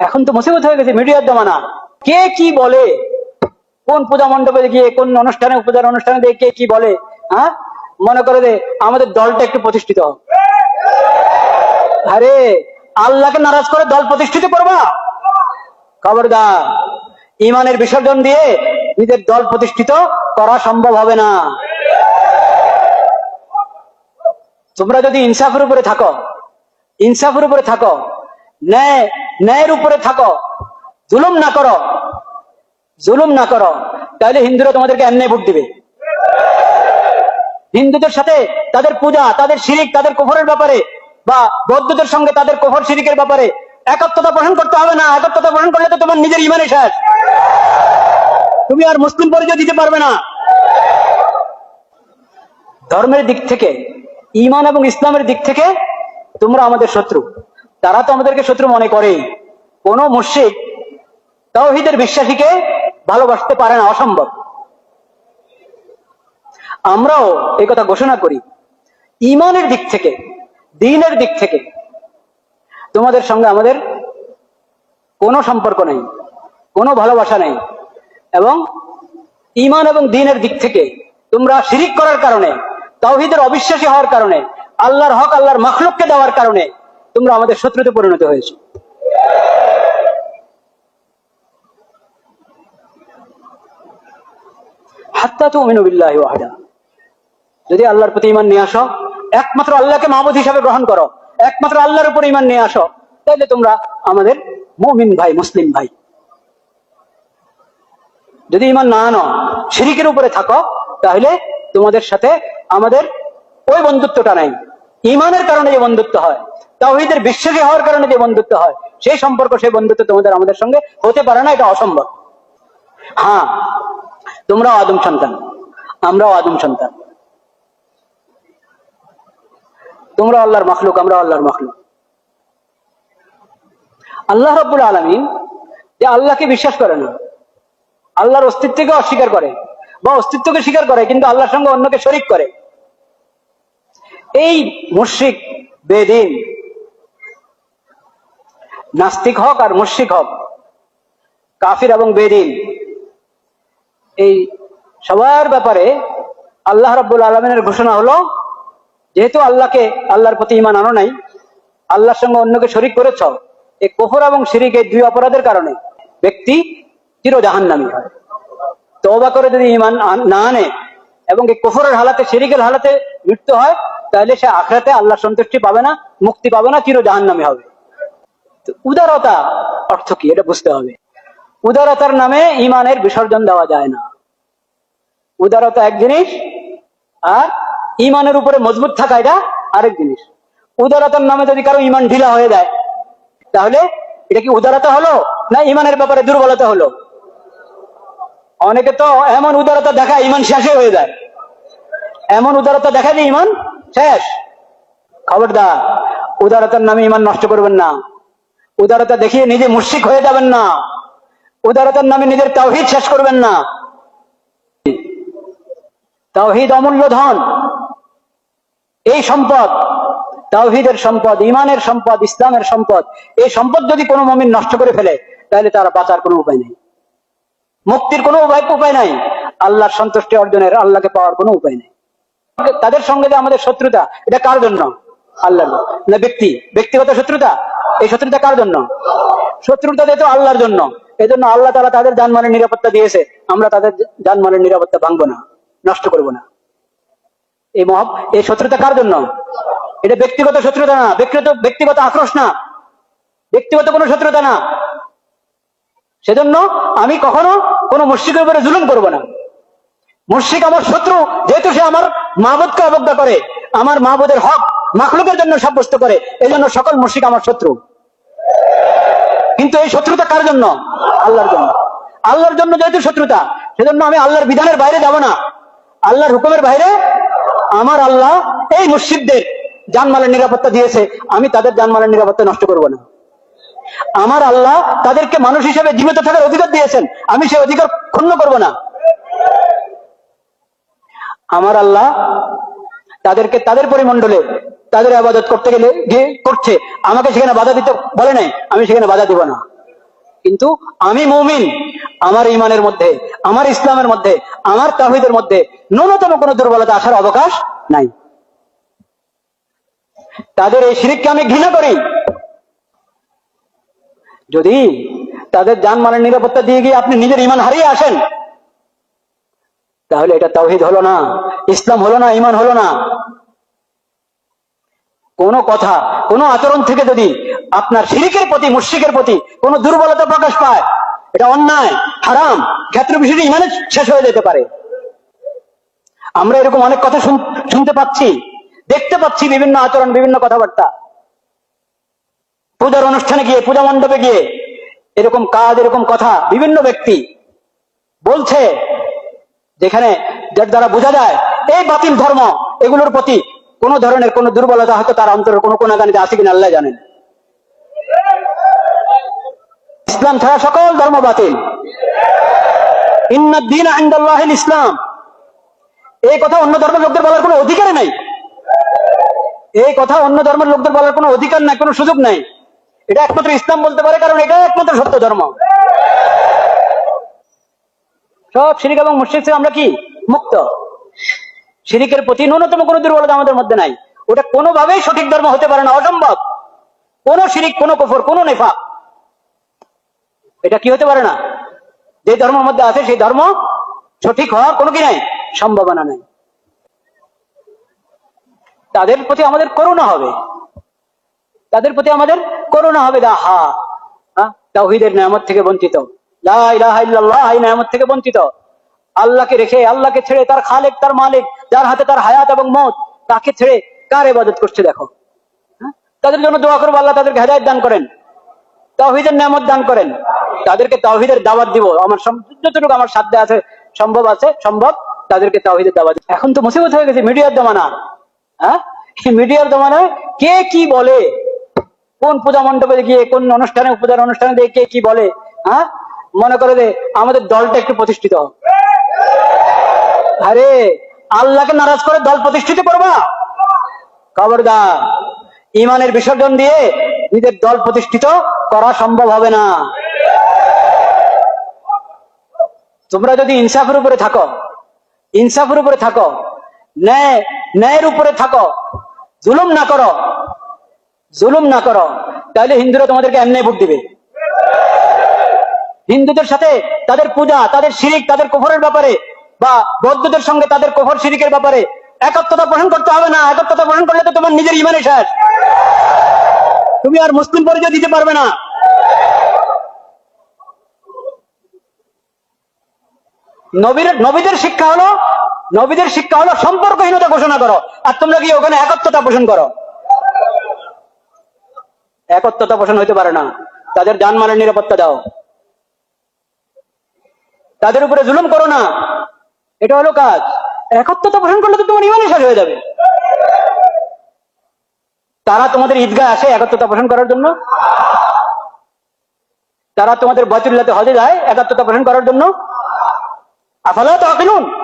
এখন তো মুসিবত হয়ে গেছে মিডিয়ার জমানা কে কি বলে? কোন পূজা মণ্ডপে গিয়ে, কোন অনুষ্ঠানে, পূজার অনুষ্ঠানে দিয়ে কে কি বলে হ্যাঁ? মনে করে যে আমাদের দলটা একটু প্রতিষ্ঠিত। আরে, আল্লাহকে নারাজ করে দল প্রতিষ্ঠিত করবা? খবরদার, ইমানের বিসর্জন দিয়ে নিজের দল প্রতিষ্ঠিত করা সম্ভব হবে না। তোমরা যদি ইনসাফের উপরে থাকো, ইনসাফের উপরে থাকো, ন্যায় ন্যায়ের উপরে থাকো। জুলুম না করো। জুলুম না করো। তাহলে হিন্দুরা তোমাদেরকে এমনি ভোট দিবে। হিন্দুদের সাথে তাদের পূজা, তাদের শিরিক, তাদের কুফরের ব্যাপারে বা বৌদ্ধদের সঙ্গে তাদের কুফর শিরিকের ব্যাপারে একত্রতা পোষণ করতে হবে না। একত্রতা পোষণ করলে তো তোমার নিজের ইমানে শেষ। তুমি আর মুসলিম পরিচয় দিতে পারবে না। ধর্মের দিক থেকে, ইমান এবং ইসলামের দিক থেকে তোমরা আমাদের শত্রু। তারা তো আমাদেরকে শত্রু মনে করে কোন মুর্শিদ তাওহিদের বিশ্বাসীকে ভালোবাসতে পারে না, অসম্ভব। আমরাও এই কথা ঘোষণা করি, ইমানের দিক থেকে, দিনের দিক থেকে তোমাদের সঙ্গে আমাদের কোনো সম্পর্ক নেই, কোনো ভালোবাসা নেই এবং ইমান এবং দিনের দিক থেকে তোমরা শিরিক করার কারণে, তাওহিদের অবিশ্বাসী হওয়ার কারণে, আল্লাহর হক, আল্লাহর মখলুককে দেওয়ার কারণে তোমরা আমাদের শত্রুতে পরিণত হয়েছে। হাত্তা তো বিল্লাহি ওয়াহদা। যদি আল্লাহর প্রতি ইমান নিয়ে আসো, একমাত্র আল্লাহকে মাহবুদ হিসাবে গ্রহণ করো, একমাত্র আল্লাহর উপর ইমান নিয়ে আসো তাহলে তোমরা আমাদের মুমিন ভাই, মুসলিম ভাই। যদি ইমান না আনো, শিরিকের উপরে থাকো, তাহলে তোমাদের সাথে আমাদের ওই বন্ধুত্বটা নাই। ইমানের কারণে যে বন্ধুত্ব হয়, তাওহীদের বিশ্বাসী হওয়ার কারণে যে বন্ধুত্ব হয়, সেই সম্পর্ক, সেই বন্ধুত্ব তোমাদের আমাদের সঙ্গে হতে পারে না, এটা অসম্ভব। হ্যাঁ তোমরাও আদম সন্তান। আমরাও আদম সন্তান। তোমরা আল্লাহর মখলুক আমরা আল্লাহর মখলুক। আল্লাহ রব্বুল আলমিন যে আল্লাহকে বিশ্বাস করে না, আল্লাহর অস্তিত্বকে অস্বীকার করে বা অস্তিত্বকে স্বীকার করে, কিন্তু আল্লাহর সঙ্গে অন্যকে শরিক করে। এই মুশ্রিক, বেদিন, নাস্তিক হক আর মুশ্রিক হক, কাফির এবং বেদিন এই সবার ব্যাপারে আল্লাহ রব্বুল আলমিনের ঘোষণা হলো, যেহেতু আল্লাহকে আল্লাহর প্রতি ইমান আনো নাই, আল্লাহর সঙ্গে অন্যকে শরিক করেছ এই কোফর এবং শিরিক এই দুই অপরাধের কারণে ব্যক্তি চির জাহান্নামী হয়। তওবা করে যদি ইমান না আনে এবং এই কোফরের হালাতে, শিরিকের হালাতে মৃত্যু হয়, তাহলে সে আখরাতে আল্লাহ সন্তুষ্টি পাবে না, মুক্তি পাবে না চির জাহান্নামী হবে উদারতা অর্থ কি? এটা বুঝতে হবে। উদারতার নামে ইমানের বিসর্জন দেওয়া যায় না। উদারতা এক জিনিস, আর ইমানের উপরে মজবুত থাকা এটা আরেক জিনিস। উদারতার নামে যদি কারও ইমান ঢিলা হয়ে যায়, তাহলে এটা কি উদারতা হলো না ইমানের ব্যাপারে দুর্বলতা হলো? অনেকে তো এমন উদারতা দেখায় ইমান শেষে হয়ে যায়। এমন উদারতা দেখা যে ইমান শেষ। খবরদার, উদারতার নামে ইমান নষ্ট করবেন না। উদারতা দেখিয়ে নিজে মুশিক হয়ে যাবেন না। উদারতার নামে নিজের তাওহিদ শেষ করবেন না। তাওহিদ অমূল্য ধন। এই সম্পদ, তাওহিদের সম্পদ ইমানের সম্পদ, ইসলামের সম্পদ, এই সম্পদ যদি কোনো মমিন নষ্ট করে ফেলে, তাহলে তার বাঁচার কোনো উপায় নেই। মুক্তির কোনো উপায় উপায় নাই। আল্লাহর সন্তুষ্টি অর্জনের, আল্লাহকে পাওয়ার কোনো উপায় নেই। তাদের সঙ্গে যে আমাদের শত্রুতা, এটা কার জন্য? আল্লাহর না, ব্যক্তি। ব্যক্তিগত শত্রুতা? এই শত্রুতা কার জন্য? শত্রুতা যেহেতু আল্লাহর জন্য এই জন্য আল্লাহ তারা তাদের জানমালের নিরাপত্তা দিয়েছে। আমরা তাদের জানমালের নিরাপত্তা ভাঙবো না। নষ্ট করব না। এই মহব এই শত্রুতা কার জন্য? এটা ব্যক্তিগত শত্রুতা না, ব্যক্তিগত ব্যক্তিগত আক্রোশ না। ব্যক্তিগত কোনো শত্রুতা না। সেজন্য আমি কখনো কোনো মুর্শিকের উপরে জুলুম করব না। মুর্শিক আমার শত্রু, যেহেতু সে আমার মাহবুদকে অবজ্ঞা করে, আমার মাহবুদের হক, মাখলুকের জন্য সাব্যস্ত করে এই জন্য সকল মুর্শিক আমার শত্রু। কিন্তু এই শত্রুতা কার জন্য? আল্লাহর জন্য। আল্লাহর জন্য যেহেতু শত্রুতা, সেজন্য আমি আল্লাহর বিধানের বাইরে যাব না। আল্লাহর হুকুমের বাইরে আমার আল্লাহ এই মুর্শিদদের জানমালের নিরাপত্তা দিয়েছে, আমি তাদের জানমালের নিরাপত্তা নষ্ট করব না। আমার আল্লাহ তাদেরকে মানুষ হিসেবে জীবিত থাকার অধিকার দিয়েছেন, আমি সেই অধিকার ক্ষুণ্ণ করব না। আমার আল্লাহ তাদেরকে তাদের পরিমণ্ডলে তাদের আবাদত করতে গেলে গিয়ে করছে, আমাকে সেখানে বাধা দিতে বলে নাই, আমি সেখানে বাধা দিব না। কিন্তু আমি মৌমিন, আমার ইমানের মধ্যে, আমার ইসলামের মধ্যে আমার তাহিদের মধ্যে ন্যূনতম কোনো দুর্বলতা আসার অবকাশ নাই। তাদের এই শিরিককে আমি ঘৃণা করি। যদি তাদের জানমালের নিরাপত্তা দিয়ে গিয়ে আপনি নিজের ইমান হারিয়ে আসেন, তাহলে এটা তাওহিদ হলো না, ইসলাম হলো না ইমান হলো না। কোন কথা, কোন আচরণ থেকে যদি আপনার শিরিকের প্রতি, মুশ্রিকের প্রতি কোন দুর্বলতা প্রকাশ পায় এটা অন্যায়, হারাম, ক্ষেত্র বিষয়টি ইমানে শেষ হয়ে যেতে পারে। আমরা এরকম অনেক কথা শুনতে পাচ্ছি, দেখতে পাচ্ছি বিভিন্ন আচরণ, বিভিন্ন কথাবার্তা। পূজার অনুষ্ঠানে গিয়ে, পূজা মণ্ডপে গিয়ে এরকম কাজ, এরকম কথা বিভিন্ন ব্যক্তি বলছে, যেখানে যার দ্বারা বোঝা যায়, এই বাতিল ধর্ম, এগুলোর প্রতি কোন ধরনের কোন দুর্বলতা হয়তো তার অন্তরের কোনো কোনাগানিতে আছে কিনা, আল্লাহ জানেন। ইসলাম ছাড়া সকল ধর্ম বাতিল। ইসলাম। এই কথা অন্য ধর্মের লোকদের বলার কোনো অধিকার নাই। এই কথা অন্য ধর্মের লোকদের বলার কোনো অধিকার নাই, কোনো সুযোগ নাই। এটা একমাত্র ইসলাম বলতে পারে, কারণ এটা একমাত্র সত্য ধর্ম। সব শিরিক এবং মুশ্রিক থেকে আমরা কি? মুক্ত। শিরিকের প্রতি ন্যূনতম কোনো দুর্বলতা আমাদের মধ্যে নাই। ওটা কোনোভাবেই সঠিক ধর্ম হতে পারে না, অসম্ভব। কোন শিরিক, কোন কুফর, কোন নেফা এটা কি হতে পারে না? যে ধর্মের মধ্যে আছে, সেই ধর্ম সঠিক হওয়ার কোনো কি নাই? সম্ভাবনা নাই। তাদের প্রতি আমাদের করুণা হবে। তাদের প্রতি আমাদের করুণা হবে দা হা? তাওহীদের নিয়ামত থেকে বঞ্চিত। নিয়ামত থেকে বঞ্চিত। আল্লাহকে রেখে, আল্লাহকে ছেড়ে তার খালেক, তার মালিক, যার হাতে তার হায়াত এবং মত, তাকে ছেড়ে কার ইবাদত করছে দেখো? হ্যাঁ? তাদের জন্য দোয়া করব আল্লাহ তাদেরকে হেদায়ত দান করেন। তাওহীদের নিয়ামত দান করেন। তাদেরকে তাওহীদের দাওয়াত দিব। আমার যতটুকু আমার সাধ্যে আছে, সম্ভব আছে, সম্ভব তাদেরকে তাওহীদের দাওয়াত। এখন তো মুসিবত হয়ে গেছে, মিডিয়ার জমানা। হ্যাঁ? মিডিয়ার জমানায় কে কি বলে? কোন পূজা মণ্ডপে গিয়ে, কোন অনুষ্ঠানে, পূজার অনুষ্ঠানে দিয়ে কে কি বলে? হ্যাঁ? মনে করে যে আমাদের দলটা একটু প্রতিষ্ঠিত। আরে, আল্লাহকে নারাজ করে দল প্রতিষ্ঠিত করবা? খবরদার। ইমানের বিসর্জন দিয়ে নিজের দল প্রতিষ্ঠিত করা সম্ভব হবে না। তোমরা যদি ইনসাফের উপরে থাকো, ইনসাফের উপরে থাকো, ন্যায়, ন্যায়ের উপরে থাকো, জুলুম না করো, জুলুম না করো, তাহলে হিন্দুরা তোমাদেরকে এমনি ভোট দিবে। হিন্দুদের সাথে তাদের পূজা, তাদের শিরিক, তাদের কোফরের ব্যাপারে বা বৌদ্ধদের সঙ্গে তাদের কোফর শিরিকের ব্যাপারে একত্রতা পোষণ করতে হবে না। একত্রতা পোষণ করলে তো তোমার নিজের ইমানে শেষ। তুমি আর মুসলিম পরিচয় দিতে পারবে না। নবীর, নবীদের শিক্ষা হলো, নবীদের শিক্ষা হলো সম্পর্কহীনতা ঘোষণা করো। আর তোমরা কি ওখানে একত্রতা পোষণ করো? একত্রতা পোষণ হইতে পারে না। তাদের জানমালের নিরাপত্তা দাও। তাদের উপরে জুলুম করো না। এটা হলো কাজ। একত্রতা পোষণ করলে তো তোমার ইমানই শেষ হয়ে যাবে। তারা তোমাদের ঈদগাহ আসে একত্রতা পোষণ করার জন্য। তারা তোমাদের বয়তুল্লাতে হজে যায় একাত্মতা পোষণ করার জন্য। আফালা তো আকিলুন